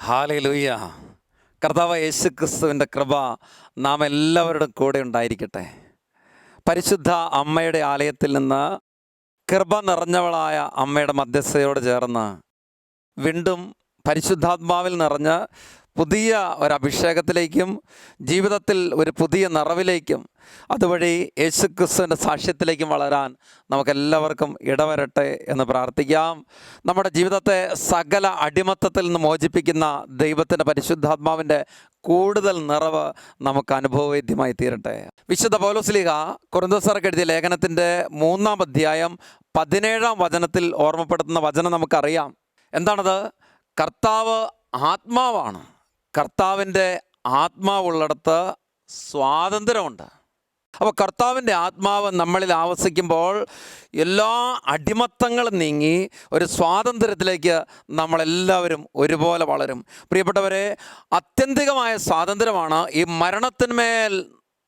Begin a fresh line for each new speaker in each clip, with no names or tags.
Hallelujah കർത്താവ് യേശു ക്രിസ്തുവിന്റെ കൃപ നാം എല്ലാവരുടെ കൂടെ ഉണ്ടായിരിക്കട്ടെ. പരിശുദ്ധ അമ്മയുടെ ആലയത്തിൽ നിന്ന് കൃപ നിറഞ്ഞവളായ അമ്മയുടെ മധ്യസ്ഥയോട് ചേർന്ന് വീണ്ടും പരിശുദ്ധാത്മാവിൽ നിറഞ്ഞ് പുതിയ ഒരു അഭിഷേകത്തിലേക്കും ജീവിതത്തിൽ ഒരു പുതിയ നിറവിലേക്കും അതുവഴി യേശുക്രിസ്തുവിന്റെ സാക്ഷ്യത്തിലേക്കും വളരാൻ നമുക്കെല്ലാവർക്കും ഇടവരട്ടെ എന്ന് പ്രാർത്ഥിക്കാം. നമ്മുടെ ജീവിതത്തെ സകല അടിമത്തത്തിൽ നിന്ന് മോചിപ്പിക്കുന്ന ദൈവത്തിന്റെ പരിശുദ്ധാത്മാവിന്റെ കൂടുതൽ നിറവ് നമുക്ക് അനുഭവവേദ്യമായി തീരട്ടെ. വിശുദ്ധ പൗലോസ്ലിഹ കുറുന്തസർക്ക് എഴുതിയ ലേഖനത്തിന്റെ മൂന്നാം അധ്യായം പതിനേഴാം വചനത്തിൽ ഓർമ്മപ്പെടുത്തുന്ന വചനം നമുക്കറിയാം. എന്താണത്? കർത്താവ് ആത്മാവാണ്. കർത്താവിന്റെ ആത്മാവുള്ളിടത്ത് സ്വാതന്ത്ര്യമുണ്ട്. അപ്പോൾ കർത്താവിന്റെ ആത്മാവ് നമ്മളിൽ ആവസിക്കുമ്പോൾ എല്ലാ അടിമത്തങ്ങളും നീങ്ങി ഒരു സ്വാതന്ത്ര്യത്തിലേക്ക് നമ്മളെല്ലാവരും ഒരുപോലെ വളരും. പ്രിയപ്പെട്ടവരെ അത്യന്തികമായ സ്വാതന്ത്ര്യമാണ് ഈ മരണത്തിന്മേൽ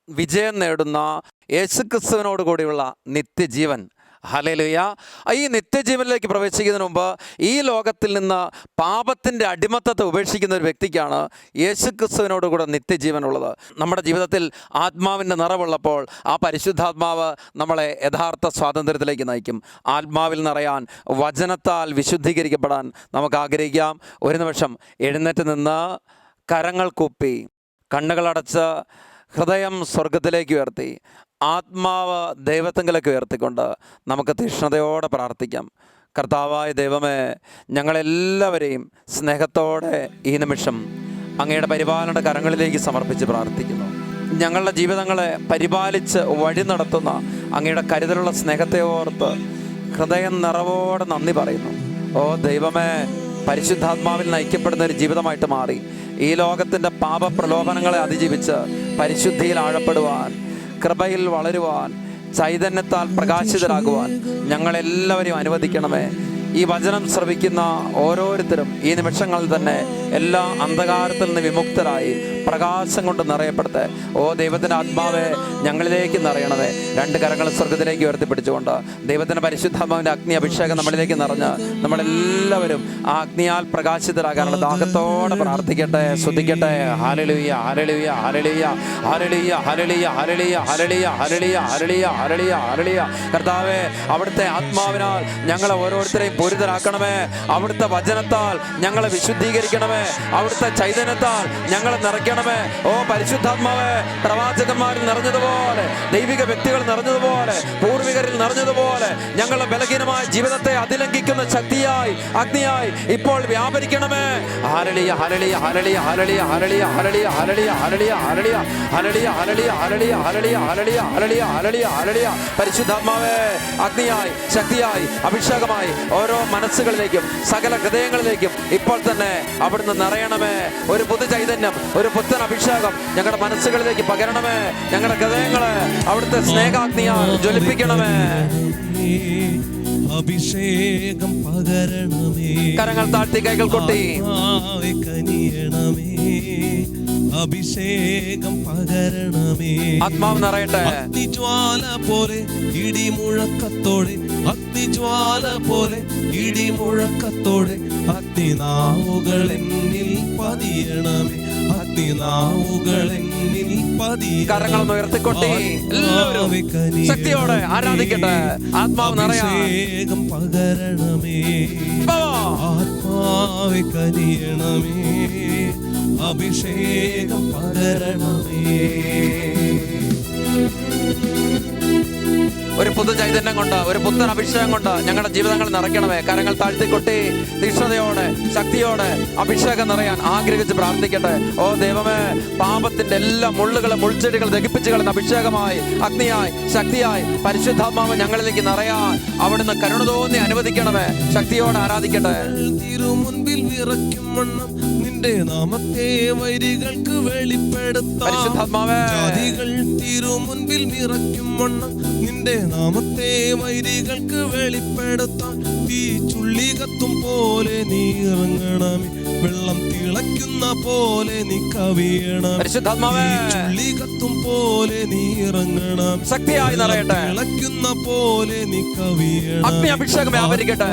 വിജയം നേടുന്ന യേശുക്രിസ്തുവിനോട് കൂടിയുള്ള നിത്യജീവൻ. ഹലേലുയ. ഈ നിത്യജീവനിലേക്ക് പ്രവേശിക്കുന്നതിന് മുമ്പ് ഈ ലോകത്തിൽ നിന്ന് പാപത്തിന്റെ അടിമത്തത്തെ ഉപേക്ഷിക്കുന്ന ഒരു വ്യക്തിക്കാണ് യേശുക്രിസ്തുവിനോട് കൂടെ നിത്യജീവനുള്ളത്. നമ്മുടെ ജീവിതത്തിൽ ആത്മാവിന്റെ നിറവുള്ളപ്പോൾ ആ പരിശുദ്ധാത്മാവ് നമ്മളെ യഥാർത്ഥ സ്വാതന്ത്ര്യത്തിലേക്ക് നയിക്കും. ആത്മാവിൽ നിറയാൻ വചനത്താൽ വിശുദ്ധീകരിക്കപ്പെടാൻ നമുക്ക് ആഗ്രഹിക്കാം. ഒരു നിമിഷം എഴുന്നേറ്റ് നിന്ന് കരങ്ങൾ കൂപ്പി കണ്ണുകളടച്ച് ഹൃദയം സ്വർഗത്തിലേക്ക് ഉയർത്തി ആത്മാവ് ദൈവത്തെങ്കിലേക്ക് ഉയർത്തിക്കൊണ്ട് നമുക്ക് തീഷ്ണതയോടെ പ്രാർത്ഥിക്കാം. കർത്താവായ ദൈവമേ ഞങ്ങളെല്ലാവരെയും സ്നേഹത്തോടെ ഈ നിമിഷം അങ്ങയുടെ പരിപാലന കരങ്ങളിലേക്ക് സമർപ്പിച്ച് പ്രാർത്ഥിക്കുന്നു. ഞങ്ങളുടെ ജീവിതങ്ങളെ പരിപാലിച്ച് വഴി നടത്തുന്ന അങ്ങയുടെ കരുതലുള്ള സ്നേഹത്തെ ഓർത്ത് ഹൃദയം നിറവോടെ നന്ദി പറയുന്നു. ഓ ദൈവമേ പരിശുദ്ധാത്മാവിൽ നയിക്കപ്പെടുന്ന ഒരു ജീവിതമായിട്ട് മാറി. ഈ ലോകത്തിന്റെ പാപപ്രലോഭനങ്ങളെ അതിജീവിച്ച് പരിശുദ്ധിയിൽ ആഴപ്പെടുവാൻ കൃപയിൽ വളരുവാൻ ചൈതന്യത്താൽ പ്രകാശിതരാകുവാൻ ഞങ്ങളെല്ലാവരെയും അനുവദിക്കണമേ. ഈ വചനം ശ്രവിക്കുന്ന ഓരോരുത്തരും ഈ നിമിഷങ്ങളിൽ തന്നെ എല്ലാ അന്ധകാരത്തിൽ നിന്ന് വിമുക്തരായി പ്രകാശം കൊണ്ട് നിറയപ്പെടുത്തേ ഓ ദൈവത്തിന്റെ ആത്മാവെ ഞങ്ങളിലേക്ക് നിറയണമേ രണ്ട് കരങ്ങൾ സ്വർഗത്തിലേക്ക് ഉയർത്തിപ്പിടിച്ചുകൊണ്ട് ദൈവത്തിന്റെ പരിശുദ്ധാത്മാവിന്റെ അഗ്നി അഭിഷേകം നമ്മളിലേക്ക് നിറഞ്ഞ് നമ്മളെല്ലാവരും ആ അഗ്നിയാൽ പ്രകാശിതരാകാനുള്ള ദാഹത്തോടെ പ്രാർത്ഥിക്കട്ടെ ശ്രദ്ധിക്കട്ടെ ഹരളിയ ഹരളിയ ഹരളിയ ഹരളിയ ഹരളിയ ഹരളിയ ഹരളിയ ഹരളിയ ഹരളിയ ഹരളിയ ഹരളിയ കർത്താവെ അവിടുത്തെ ആത്മാവിനാൽ ഞങ്ങളെ ഓരോരുത്തരെയും പൂരിതരാക്കണമേ അവിടുത്തെ വചനത്താൽ ഞങ്ങളെ വിശുദ്ധീകരിക്കണമേ അവിടുത്തെ ചൈതന്യത്താൽ ഞങ്ങളെ നിറയ്ക്കണമേ ഓ പരിശുദ്ധാത്മാവേ പ്രവാചകന്മാരിൽ നിറഞ്ഞതുപോലെ ദൈവിക വ്യക്തികൾ നിറഞ്ഞതുപോലെ പൂർവികരിൽ നിറഞ്ഞതുപോലെ ഞങ്ങളുടെ ബലഹീനമായ ജീവിതത്തെ അതിലംഘിക്കുന്ന ശക്തിയായി അഗ്നിയായി ഇപ്പോൾ വ്യാപരിക്കണമേ ഹരളിയ ഹരളിയ ഹരളിയ ഹരളിയ ഹരളിയ ഹരളിയ ഹരളിയ ഹരളിയ ഹരളിയ ഹരളിയ ഹരളിയ ഹരളിയ ഹരളിയ ഹരളിയ ഹരളിയ ഹരളിയ ഹരളിയ പരിശുദ്ധാത്മാവേ അഗ്നിയായി ശക്തിയായി അഭിഷേകമായി ഓരോ മനസ്സുകളിലേക്കും സകല ഹൃദയങ്ങളിലേക്കും ഇപ്പോൾ തന്നെ അവിടുന്ന് നിറയണമേ ഒരു പുതു ചൈതന്യം ഒരു പുത്തൻ അഭിഷേകം ഞങ്ങളുടെ മനസ്സുകളിലേക്ക് പകരണമേ. ഞങ്ങളുടെ ഹൃദയങ്ങളെ അവിടുത്തെ സ്നേഹാഗ്നിയാൽ ജ്വലിപ്പിക്കണമേ.
അഭിഷേകം പകരണമേ.
കരങ്ങൾ താഴ്ത്തി കൈകൾ കൊട്ടി.
കനിയണമേ. അഭിഷേകം പകരണമേ.
ആത്മാവ് നിറയട്ടെ.
അഗ്നിജ്വാല പോലെ ഇടിമുഴക്കത്തോടെ അഗ്നിജ്വാല പോലെ ഇടിമുഴക്കത്തോടെ അഗ്നിനാവുകൾ എന്നിൽ പതിയണമേ.
കരങ്ങളൊന്ന് ഉയർത്തിക്കൊട്ടി എല്ലാവരും ശക്തിയോടെ ആരാധിക്കട്ടെ. ആത്മാവ്
നിറയാം പകരണമേ. ആത്മാവെ കനിയണമേ അഭിഷേകം പകരണമേ.
ഒരു പുതു ചൈതന്യം കൊണ്ട് ഒരു പുത്തൻ അഭിഷേകം കൊണ്ട് ഞങ്ങളുടെ ജീവിതങ്ങൾ നിറയ്ക്കണമേ. കരങ്ങൾ താഴ്ത്തിക്കൊട്ടി തീക്ഷ്ണതയോടെ ശക്തിയോടെ അഭിഷേകം നിറയാൻ ആഗ്രഹിച്ച് പ്രാർത്ഥിക്കട്ടെ. ഓ ദൈവമേ പാപത്തിന്റെ എല്ലാ മുള്ളുകളും മുൾച്ചെടികൾ ദഹിപ്പിച്ചു കളയുന്ന അഭിഷേകമായി അഗ്നിയായി ശക്തിയായി പരിശുദ്ധാത്മാവ് ഞങ്ങളിലേക്ക് നിറയാൻ അവിടുന്ന് കരുണ തോന്നി അനുവദിക്കണമേ. ശക്തിയോടെ ആരാധിക്കട്ടെ.
തിരുമുൻപിൽ വിറയ്ക്കും നിന്റെ നാമത്തെ വൈരികൾക്ക് വെളിപ്പെടുത്താം. ജാതികൾ തിരുമുൻപിൽ വിറയ്ക്കും വണ്ണം. നിന്റെ നാമത്തെ വൈരികൾക്ക് വെളിപ്പെടുത്താം. തീ ചുള്ളി കത്തും പോലെ നീ ഇറങ്ങണമേ. വെള്ളം തിളയ്ക്കും തിളയ്ക്കുന്ന പോലെ നീ കവിയണം. ചുള്ളി കത്തും പോലെ നീ ഇറങ്ങണം.
ശക്തിയായി നിറയട്ടെ.
ഇളയ്ക്കുന്ന പോലെ നീ കവിയണം.
അഭിഷേകം വ്യാപരിക്കട്ടെ.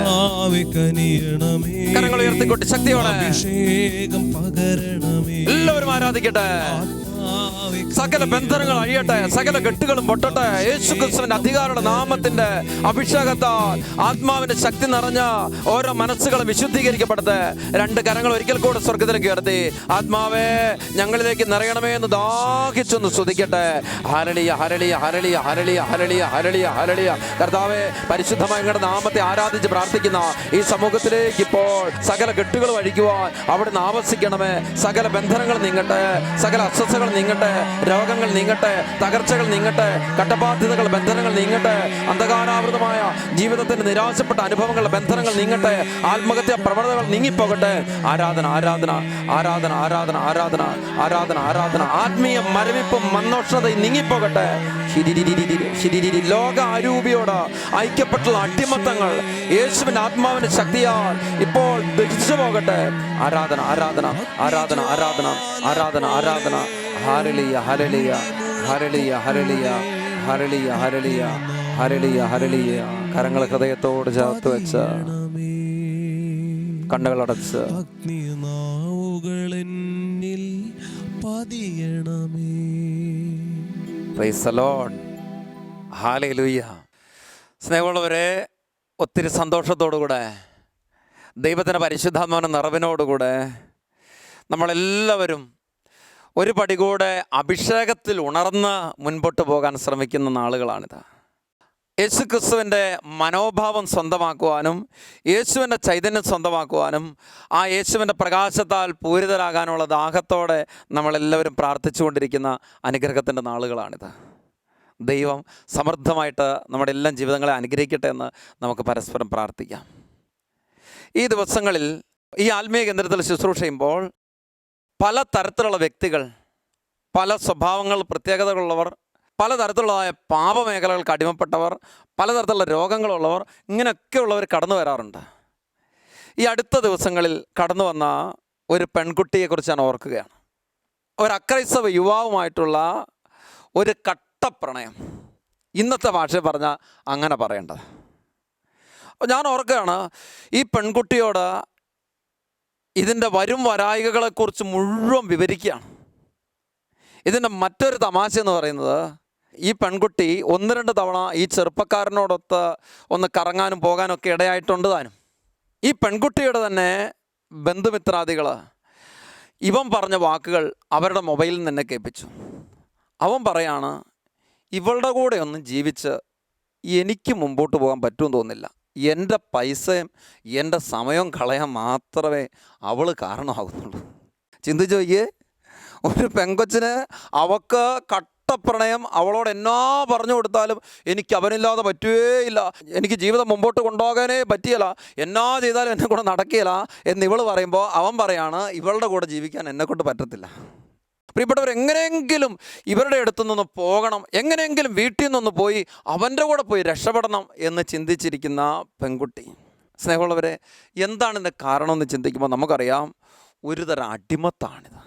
കനിയണമേ
കരങ്ങൾ ഉയർത്തിക്കൊണ്ട് ശക്തിയോടെ.
അഭിഷേകം പകരണമേ.
എല്ലാവരും ആരാധിക്കട്ടെ. സകല ബന്ധനങ്ങൾ അഴിയട്ടെ സകല കെട്ടുകളും പൊട്ടട്ടെ. യേശു ക്രിസ്തുവിന്റെ അധികാരയുടെ നാമത്തിന്റെ അഭിഷേകത്താൽ ആത്മാവിന്റെ ശക്തി നിറഞ്ഞ ഓരോ മനസ്സുകളും വിശുദ്ധീകരിക്കപ്പെടട്ടെ രണ്ട് കരങ്ങൾ ഒരിക്കൽ കൂടെ സ്വർഗത്തിലേക്ക് ഉയർത്തി. ആത്മാവേ ഞങ്ങളിലേക്ക് നിറയണമേ എന്ന് ദാഹിച്ചൊന്ന് സ്തുതിക്കട്ടെ. ഹരളിയ ഹരളിയ ഹരളിയ ഹരളിയ ഹരളിയ ഹരളിയ ഹരളിയ. കർത്താവെ പരിശുദ്ധമായ ഞങ്ങളുടെ നാമത്തെ ആരാധിച്ച് പ്രാർത്ഥിക്കുന്ന ഈ സമൂഹത്തിലേക്ക് ഇപ്പോൾ സകല കെട്ടുകൾ അഴിക്കുവാൻ അവിടുന്ന് ആവസിക്കണമേ. സകല ബന്ധനങ്ങൾ നീങ്ങട്ടെ. സകല അസ്വസ്ഥകൾ നീങ്ങട്ടെ രോഗങ്ങൾ നീങ്ങട്ടെ തകർച്ചകൾ നീങ്ങട്ടെ കട്ടബാധ്യതകൾ ബന്ധനങ്ങൾ നീങ്ങട്ടെ അന്ധകാരാവൃതമായ ജീവിതത്തിന് നിരാശപ്പെട്ട അനുഭവങ്ങൾ ബന്ധനങ്ങൾ നീങ്ങട്ടെ ആത്മഹത്യ പ്രവണതകൾ നീങ്ങിപ്പോകട്ടെ. ആരാധന ആരാധന ആരാധന ആരാധന ആരാധന ആരാധന ആരാധന. ആത്മീയ മരവിപ്പും മന്നോഷ്ണതയും നീങ്ങിപ്പോകട്ടെ. ലോക അരൂപിയോട് ഐക്യപ്പെട്ടുള്ള അട്ടിമത്തങ്ങൾ യേശുവിന്റെ ആത്മാവിന്റെ ശക്തിയാൽ ഇപ്പോൾ ദഹിച്ചു പോകട്ടെ ആരാധന ആരാധന ആരാധന ആരാധന ആരാധന ആരാധന. ഹാരളിയ ഹരളിയ ഹരളിയ ഹരളിയ ഹരളിയ ഹരളിയ ഹരളിയ ഹരളിയ കരങ്ങൾ ഹൃദയത്തോട് ചേർത്ത് വെച്ച കണ്ണുകൾ അടച്ച് സ്നേഹമുള്ളവരെ ഒത്തിരി സന്തോഷത്തോടുകൂടെ ദൈവത്തിന്റെ പരിശുദ്ധാത്മാവിന്റെ നിറവിനോടുകൂടെ നമ്മളെല്ലാവരും ഒരു പടി കൂടെ അഭിഷേകത്തിൽ ഉണർന്ന് മുൻപോട്ട് പോകാൻ ശ്രമിക്കുന്ന നാളുകളാണിത്. യേശു ക്രിസ്തുവിന്റെ മനോഭാവം സ്വന്തമാക്കുവാനും യേശുവിന്റെ ചൈതന്യം സ്വന്തമാക്കുവാനും ആ യേശുവിന്റെ പ്രകാശത്താൽ പൂരിതരാകാനുള്ള ദാഹത്തോടെ നമ്മളെല്ലാവരും പ്രാർത്ഥിച്ചുകൊണ്ടിരിക്കുന്ന അനുഗ്രഹത്തിന്റെ നാളുകളാണിത്. ദൈവം സമൃദ്ധമായിട്ട് നമ്മുടെ എല്ലാം ജീവിതങ്ങളെ അനുഗ്രഹിക്കട്ടെ എന്ന് നമുക്ക് പരസ്പരം പ്രാർത്ഥിക്കാം. ഈ ദിവസങ്ങളിൽ ഈ ആത്മീയ കേന്ദ്രത്തിൽ ശുശ്രൂഷ ചെയ്യുമ്പോൾ പല തരത്തിലുള്ള വ്യക്തികൾ പല സ്വഭാവങ്ങൾ പ്രത്യേകതകളുള്ളവർ പലതരത്തിലുള്ളതായ പാപമേഖലകൾക്ക് അടിമപ്പെട്ടവർ പലതരത്തിലുള്ള രോഗങ്ങളുള്ളവർ ഇങ്ങനെയൊക്കെയുള്ളവർ കടന്നു വരാറുണ്ട്. ഈ അടുത്ത ദിവസങ്ങളിൽ കടന്നു വന്ന ഒരു പെൺകുട്ടിയെക്കുറിച്ച് ഞാൻ ഓർക്കുകയാണ്. ഒരു അക്രൈസ്തവ യുവാവുമായിട്ടുള്ള ഒരു കട്ടപ്രണയം. ഇന്നത്തെ ഭാഷ പറഞ്ഞാൽ അങ്ങനെ പറയേണ്ടത്. ഞാൻ ഓർക്കുകയാണ് ഈ പെൺകുട്ടിയോട് ഇതിന്റെ വരും വരായികകളെക്കുറിച്ച് മുഴുവൻ വിവരിക്കുകയാണ്. ഇതിന്റെ മറ്റൊരു തമാശ എന്ന് പറയുന്നത് ഈ പെൺകുട്ടി ഒന്ന് രണ്ട് തവണ ഈ ചെറുപ്പക്കാരനോടൊത്ത് ഒന്ന് കറങ്ങാനും പോകാനും ഒക്കെ ഇടയായിട്ടുണ്ട് താനും. ഈ പെൺകുട്ടിയുടെ തന്നെ ബന്ധുമിത്രാദികൾ ഇവൻ പറഞ്ഞ വാക്കുകൾ അവരുടെ മൊബൈലിൽ നിന്ന് കേൾപ്പിച്ചു. അവൻ പറയാണ് ഇവളുടെ കൂടെ ഒന്ന് ജീവിച്ച് എനിക്ക് മുമ്പോട്ട് പോകാൻ പറ്റുമെന്ന് തോന്നുന്നില്ല. എന്റെ പൈസയും എന്റെ സമയവും കളയാൻ മാത്രമേ അവൾ കാരണമാകുന്നുള്ളൂ. ചിന്തിച്ചു നോക്കിയേ ഒരു പെങ്കൊച്ചിന് അവക്ക് കട്ടപ്രണയം അവളോട് എന്നാ പറഞ്ഞു കൊടുത്താലും എനിക്ക് അവനില്ലാതെ പറ്റുകയില്ല. എനിക്ക് ജീവിതം മുമ്പോട്ട് കൊണ്ടുപോകാനേ പറ്റിയല്ല. എന്നാ ചെയ്താലും എന്നെ കൂടെ നടക്കുകയില്ല എന്ന് ഇവൾ പറയുമ്പോൾ അവൻ പറയാണ് ഇവളുടെ കൂടെ ജീവിക്കാൻ എന്നെക്കൊണ്ട് പറ്റത്തില്ല. പ്രിയപ്പെട്ടവർ എങ്ങനെയെങ്കിലും ഇവരുടെ അടുത്തു നിന്ന് പോകണം എങ്ങനെയെങ്കിലും വീട്ടിൽ നിന്നൊന്ന് പോയി അവന്റെ കൂടെ പോയി രക്ഷപ്പെടണം എന്ന് ചിന്തിച്ചിരിക്കുന്ന പെൺകുട്ടി. സ്നേഹമുള്ളവരെ എന്താണ് കാരണം എന്ന് ചിന്തിക്കുമ്പോൾ നമുക്കറിയാം ഒരുതരം അടിമത്താണിത്.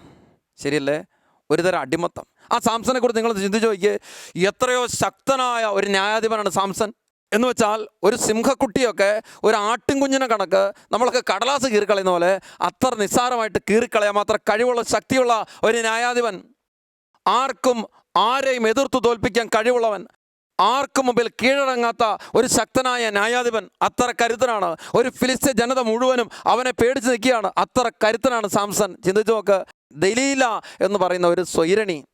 ശരിയല്ലേ? ഒരുതരം അടിമത്തം. ആ സാംസനെ കുറിച്ച് നിങ്ങൾ ചിന്തിച്ച് നോക്കിയേ. എത്രയോ ശക്തനായ ഒരു ന്യായാധിപനാണ് സാംസൺ. എന്ന് വെച്ചാൽ ഒരു സിംഹക്കുട്ടിയൊക്കെ ഒരു ആട്ടിൻകുഞ്ഞിനെ കണക്ക് നമ്മളൊക്കെ കടലാസ് കീറിക്കളയുന്ന പോലെ അത്ര നിസ്സാരമായിട്ട് കീറിക്കളയാൻ മാത്രം കഴിവുള്ള ശക്തിയുള്ള ഒരു ന്യായാധിപൻ. ആർക്കും ആരെയും എതിർത്തു തോൽപ്പിക്കാൻ കഴിവുള്ളവൻ ആർക്കും മുമ്പിൽ കീഴടങ്ങാത്ത ഒരു ശക്തനായ ന്യായാധിപൻ അത്ര കരുത്തനാണ്. ഒരു ഫിലിസ്തീൻ ജനത മുഴുവനും അവനെ പേടിച്ച് നിൽക്കുകയാണ്. അത്ര കരുത്തനാണ് സാംസൺ. ചിന്തിച്ചു നോക്ക് ദലീല എന്ന് പറയുന്ന ഒരു സ്വൈരണി.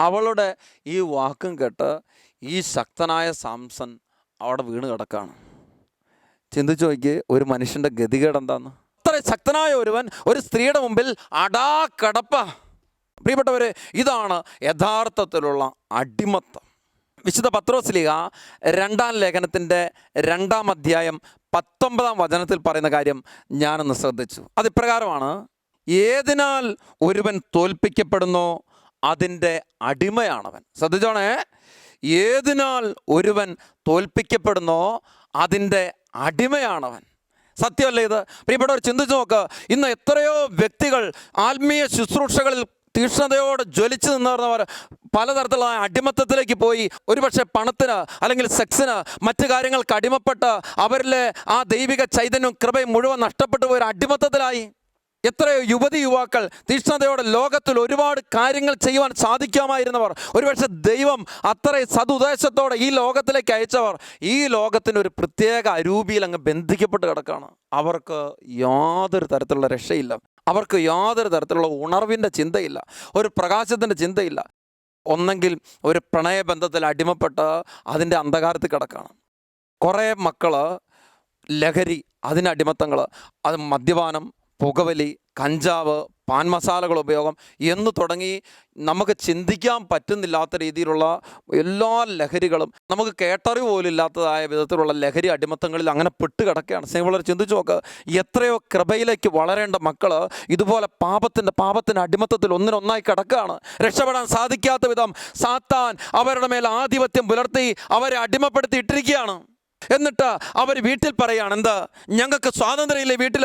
അവളുടെ ഈ വാക്കും കേട്ട് ഈ ശക്തനായ സാംസൺ അവിടെ വീണ് കിടക്കാണ്. ചിന്തിച്ചു നോക്കി ഒരു മനുഷ്യന്റെ ഗതികേട് എന്താന്ന്? അത്ര ശക്തനായ ഒരുവൻ ഒരു സ്ത്രീയുടെ മുമ്പിൽ അടാ കടപ്പ. പ്രിയപ്പെട്ടവരെ ഇതാണ് യഥാർത്ഥത്തിലുള്ള അടിമത്തം. വിശുദ്ധ പത്രോസ്ലിക രണ്ടാം ലേഖനത്തിന്റെ രണ്ടാം അധ്യായം പത്തൊമ്പതാം വചനത്തിൽ പറയുന്ന കാര്യം ഞാനൊന്ന് ശ്രദ്ധിച്ചു. അതിപ്രകാരമാണ് ഏതിനാൽ ഒരുവൻ തോൽപ്പിക്കപ്പെടുന്നോ അതിന്റെ അടിമയാണവൻ. ശ്രദ്ധിച്ചോണേ. ഏതിനാൽ ഒരുവൻ തോൽപ്പിക്കപ്പെടുന്നോ അതിന്റെ അടിമയാണവൻ. സത്യമല്ലേ ഇത്? പ്രിയപ്പെട്ടവർ ചിന്തിച്ചു നോക്ക്. ഇന്ന് എത്രയോ വ്യക്തികൾ ആത്മീയ ശുശ്രൂഷകളിൽ തീക്ഷ്ണതയോടെ ജ്വലിച്ചു നിന്നവർ പലതരത്തിലുള്ള അടിമത്തത്തിലേക്ക് പോയി. ഒരുപക്ഷെ പണത്തിന് അല്ലെങ്കിൽ സെക്സിന് മറ്റു കാര്യങ്ങൾക്ക് അടിമപ്പെട്ട് അവരിലെ ആ ദൈവിക ചൈതന്യവും കൃപയും മുഴുവൻ നഷ്ടപ്പെട്ടു പോയി. ഒരു അടിമത്തത്തിലായി. എത്രയോ യുവതി യുവാക്കൾ തീക്ഷ്ണതയോടെ ലോകത്തിൽ ഒരുപാട് കാര്യങ്ങൾ ചെയ്യുവാൻ സാധിക്കാമായിരുന്നവർ. ഒരുപക്ഷെ ദൈവം അത്രയും സതുദ്ദേശത്തോടെ ഈ ലോകത്തിലേക്ക് അയച്ചവർ. ഈ ലോകത്തിന് ഒരു പ്രത്യേക അരൂപിയിൽ അങ്ങ് ബന്ധിക്കപ്പെട്ട് കിടക്കുകയാണ്. അവർക്ക് യാതൊരു തരത്തിലുള്ള രക്ഷയില്ല. അവർക്ക് യാതൊരു തരത്തിലുള്ള ഉണർവിന്റെ ചിന്തയില്ല. ഒരു പ്രകാശത്തിന്റെ ചിന്തയില്ല. ഒന്നെങ്കിൽ ഒരു പ്രണയബന്ധത്തിൽ അടിമപ്പെട്ട് അതിന്റെ അന്ധകാരത്തിൽ കിടക്കുകയാണ്. കുറേ മക്കൾ ലഹരി അതിന് അടിമത്തങ്ങൾ അത് മദ്യപാനം പുകവലി കഞ്ചാവ് പാൻ മസാലകൾ ഉപയോഗം എന്ന് തുടങ്ങി നമുക്ക് ചിന്തിക്കാൻ പറ്റുന്നില്ലാത്ത രീതിയിലുള്ള എല്ലാ ലഹരികളും നമുക്ക് കേട്ടറിവ് പോലും ഇല്ലാത്തതായ വിധത്തിലുള്ള ലഹരി അടിമത്തങ്ങളിൽ അങ്ങനെ പെട്ട് കിടക്കുകയാണ്. സ്നേഹമുള്ളവർ ചിന്തിച്ചു നോക്ക് എത്രയോ കൃപയിലേക്ക് വളരേണ്ട മക്കൾ ഇതുപോലെ പാപത്തിന്റെ പാപത്തിന്റെ അടിമത്തത്തിൽ ഒന്നിനൊന്നായി കിടക്കുകയാണ്. രക്ഷപ്പെടാൻ സാധിക്കാത്ത വിധം സാത്താൻ അവരുടെ മേൽ ആധിപത്യം പുലർത്തി അവരെ അടിമപ്പെടുത്തി ഇട്ടിരിക്കുകയാണ് എന്നിട്ട് അവർ വീട്ടിൽ പറയുകയാണ് എന്താ ഞങ്ങൾക്ക് സ്വാതന്ത്ര്യമില്ലേ വീട്ടിൽ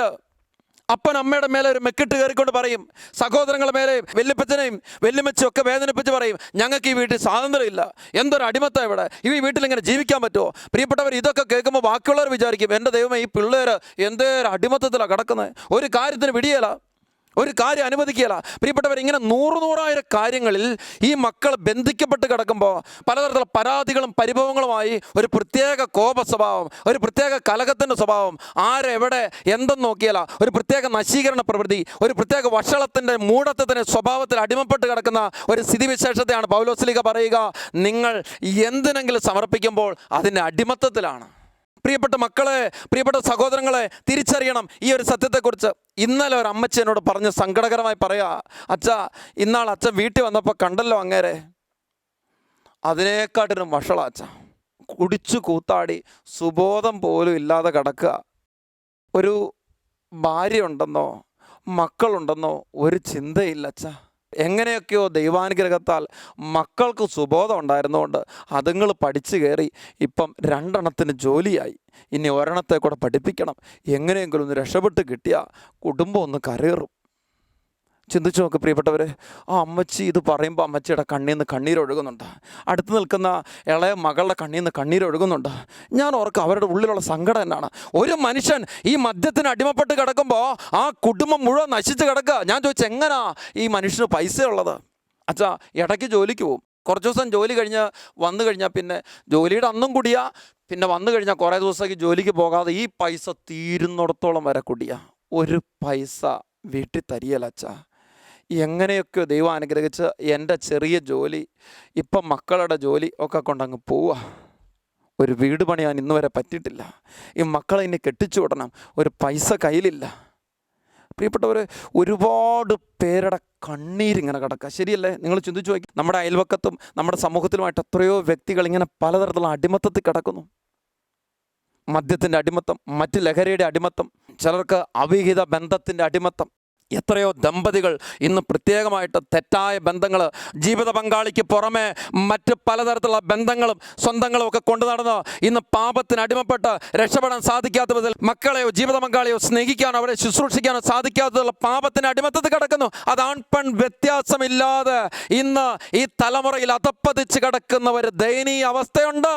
അപ്പൻ അമ്മയുടെ മേലെ ഒരു മെക്കിട്ട് കയറിക്കൊണ്ട് പറയും സഹോദരങ്ങളെ മേലെ വെല്ലുപ്പച്ചനെയും വെല്ലുമച്ചും ഒക്കെ വേദനിപ്പിച്ച് പറയും ഞങ്ങൾക്ക് ഈ വീട്ടിൽ സ്വാതന്ത്ര്യമില്ല. എന്തൊരു അടിമത്ത ഇവിടെ. ഈ വീട്ടിൽ ഇങ്ങനെ ജീവിക്കാൻ പറ്റുമോ? പ്രിയപ്പെട്ടവർ ഇതൊക്കെ കേൾക്കുമ്പോൾ ബാക്കിയുള്ളവർ വിചാരിക്കും എന്റെ ദൈവമേ ഈ പിള്ളേർ എന്തേരം അടിമത്തത്തിലാണ് കിടക്കുന്നത് ഒരു കാര്യത്തിന് പിടിയല ഒരു കാര്യം അനുവദിക്കുകയില്ല. പ്രിയപ്പെട്ടവർ ഇങ്ങനെ നൂറ് നൂറായിരം കാര്യങ്ങളിൽ ഈ മക്കൾ ബന്ധിക്കപ്പെട്ട് കിടക്കുമ്പോൾ പലതരത്തിലുള്ള പരാതികളും പരിഭവങ്ങളുമായി ഒരു പ്രത്യേക കോപ സ്വഭാവം ഒരു പ്രത്യേക കലകത്തിന്റെ സ്വഭാവം ആരെവിടെ എന്തെന്ന് നോക്കിയാല ഒരു പ്രത്യേക നശീകരണ പ്രവൃത്തി ഒരു പ്രത്യേക വഷളത്തിന്റെ മൂഢത്വത്തിന്റെ സ്വഭാവത്തിൽ അടിമപ്പെട്ട് കിടക്കുന്ന ഒരു സ്ഥിതിവിശേഷത്തെയാണ് പൗലോസ്ലിക പറയുക. നിങ്ങൾ എന്തിനെങ്കിലും സമർപ്പിക്കുമ്പോൾ അതിന്റെ അടിമത്തത്തിലാണ്. പ്രിയപ്പെട്ട മക്കളെ പ്രിയപ്പെട്ട സഹോദരങ്ങളെ തിരിച്ചറിയണം ഈ ഒരു സത്യത്തെക്കുറിച്ച്. ഇന്നലെ ഒരു അമ്മച്ചി എന്നോട് പറഞ്ഞ് സങ്കടകരമായി പറയാ അച്ഛ ഇന്നാൾ അച്ഛൻ വീട്ടിൽ വന്നപ്പോൾ കണ്ടല്ലോ അങ്ങേരെ. അതിനേക്കാട്ടിനും വഷള അച്ഛ. കുടിച്ചു കൂത്താടി സുബോധം പോലും ഇല്ലാതെ കിടക്കുക. ഒരു ഭാര്യ ഉണ്ടെന്നോ മക്കളുണ്ടെന്നോ ഒരു ചിന്തയില്ല അച്ഛ. എങ്ങനെയൊക്കെയോ ദൈവാനുഗ്രഹത്താൽ മക്കൾക്ക് സുബോധം ഉണ്ടായിരുന്നുകൊണ്ട് അതുങ്ങൾ പഠിച്ചു കയറി ഇപ്പം രണ്ടെണ്ണത്തിന് ജോലിയായി. ഇനി ഒരെണ്ണത്തെ കൂടെ പഠിപ്പിക്കണം. എങ്ങനെയെങ്കിലും ഒന്ന് രക്ഷപ്പെട്ട് കിട്ടിയാൽ കുടുംബം ഒന്ന് കരയേറും. ചിന്തിച്ചു നോക്ക് പ്രിയപ്പെട്ടവരെ. ആ അമ്മച്ചി ഇത് പറയുമ്പോൾ അമ്മച്ചിയുടെ കണ്ണിൽ നിന്ന് കണ്ണീരൊഴുകുന്നുണ്ട് അടുത്ത് നിൽക്കുന്ന ഇളയ മകളുടെ കണ്ണിൽ നിന്ന് കണ്ണീരൊഴുകുന്നുണ്ട് ഞാൻ ഓർക്ക് അവരുടെ ഉള്ളിലുള്ള സങ്കടം എന്നാണ്. ഒരു മനുഷ്യൻ ഈ മദ്യത്തിന് അടിമപ്പെട്ട് കിടക്കുമ്പോൾ ആ കുടുംബം മുഴുവൻ നശിച്ച് കിടക്കുക. ഞാൻ ചോദിച്ചു എങ്ങനാ ഈ മനുഷ്യന് പൈസ ഉള്ളത് അച്ഛാ ഇടയ്ക്ക് ജോലിക്ക് പോകും കുറച്ച് ദിവസം ജോലി കഴിഞ്ഞ് വന്നു കഴിഞ്ഞാൽ പിന്നെ ജോലിയുടെ അന്നും കുടിയാ. പിന്നെ വന്നു കഴിഞ്ഞാൽ കുറേ ദിവസത്തേക്ക് ജോലിക്ക് പോകാതെ ഈ പൈസ തീരുന്നിടത്തോളം വരെ കുടിയാ. ഒരു പൈസ വീട്ടിൽ തരിയല്ല അച്ഛാ എങ്ങനെയൊക്കെ ദൈവം അനുഗ്രഹിച്ച് എന്റെ ചെറിയ ജോലി ഇപ്പം മക്കളുടെ ജോലി ഒക്കെ കൊണ്ടങ്ങ് പോവുക ഒരു വീട് പണിയാൻ ഇന്ന് വരെ പറ്റിയിട്ടില്ല. ഈ മക്കളെ ഇനി കെട്ടിച്ചു വിടണം. ഒരു പൈസ കയ്യിലില്ല. പ്രിയപ്പെട്ടവർ ഒരുപാട് പേരുടെ കണ്ണീരിങ്ങനെ കിടക്കുക ശരിയല്ലേ? നിങ്ങൾ ചിന്തിച്ചു നോക്കി. നമ്മുടെ അയൽവക്കത്തും നമ്മുടെ സമൂഹത്തിലുമായിട്ട് എത്രയോ വ്യക്തികൾ ഇങ്ങനെ പലതരത്തിലുള്ള അടിമത്തത്തിൽ കിടക്കുന്നു. മദ്യത്തിന്റെ അടിമത്തം മറ്റ് ലഹരിയുടെ അടിമത്തം ചിലർക്ക് അവിഹിത ബന്ധത്തിന്റെ അടിമത്തം എത്രയോ ദമ്പതികൾ ഇന്ന് പ്രത്യേകമായിട്ട് തെറ്റായ ബന്ധങ്ങൾ ജീവിത പങ്കാളിക്ക് പുറമെ മറ്റ് പലതരത്തിലുള്ള ബന്ധങ്ങളും സ്വന്തങ്ങളും ഒക്കെ കൊണ്ടു നടന്ന് ഇന്ന് പാപത്തിന് അടിമപ്പെട്ട് രക്ഷപ്പെടാൻ സാധിക്കാത്ത വിധത്തിൽ മക്കളെയോ ജീവിത പങ്കാളിയോ സ്നേഹിക്കാനോ അവരെ ശുശ്രൂഷിക്കാനോ സാധിക്കാത്തതുള്ള പാപത്തിന് അടിമത്തത്തിൽ കിടക്കുന്നു. അത് ആൺപെൺ വ്യത്യാസമില്ലാതെ ഇന്ന് ഈ തലമുറയിൽ അതപ്പതിച്ച് കിടക്കുന്ന ഒരു ദയനീയ അവസ്ഥയുണ്ട്.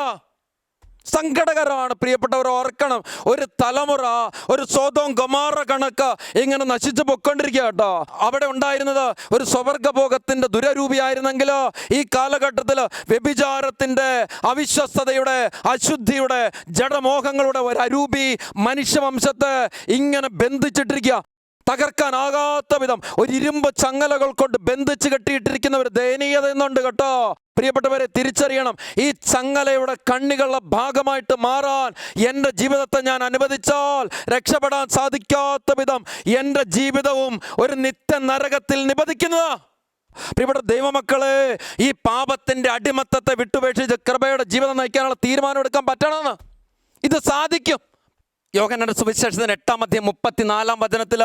സങ്കടകരമാണ് പ്രിയപ്പെട്ടവർ ഓർക്കണം ഒരു തലമുറ ഒരു സ്വതവും ഗമാറ കണക്ക് ഇങ്ങനെ നശിച്ചു പൊക്കൊണ്ടിരിക്കുക കേട്ടോ. അവിടെ ഉണ്ടായിരുന്നത് ഒരു സ്വവർഗഭോഗത്തിന്റെ ദുരരൂപിയായിരുന്നെങ്കിൽ ഈ കാലഘട്ടത്തിൽ വ്യഭിചാരത്തിന്റെ അവിശ്വസ്തയുടെ അശുദ്ധിയുടെ ജഡമോഹങ്ങളുടെ ഒരു അരൂപി മനുഷ്യവംശത്തെ ഇങ്ങനെ ബന്ധിച്ചിട്ടിരിക്കുക. തകർക്കാനാകാത്ത വിധം ഒരു ഇരുമ്പ് ചങ്ങലകൾ കൊണ്ട് ബന്ധിച്ച് കെട്ടിയിട്ടിരിക്കുന്ന ഒരു ദയനീയത എന്നുണ്ട് കേട്ടോ. പ്രിയപ്പെട്ടവരെ തിരിച്ചറിയണം. ഈ ചങ്ങലയുടെ കണ്ണികളുടെ ഭാഗമായിട്ട് മാറാൻ എന്റെ ജീവിതത്തെ ഞാൻ അനുവദിച്ചാൽ രക്ഷപ്പെടാൻ സാധിക്കാത്ത വിധം എന്റെ ജീവിതവും ഒരു നിത്യ നരകത്തിൽ നിബദിക്കുന്നതാ പ്രിയപ്പെട്ട ദൈവമക്കളെ ഈ പാപത്തിന്റെ അടിമത്തത്തെ വിട്ടുപേക്ഷിച്ച് കൃപയുടെ ജീവിതം നയിക്കാനുള്ള തീരുമാനം എടുക്കാൻ പറ്റണമെന്ന് ഇത് സാധിക്കും. യോഗനയുടെ സുവിശേഷത്തിന് എട്ടാം അധ്യായം മുപ്പത്തിനാലാം വചനത്തിൽ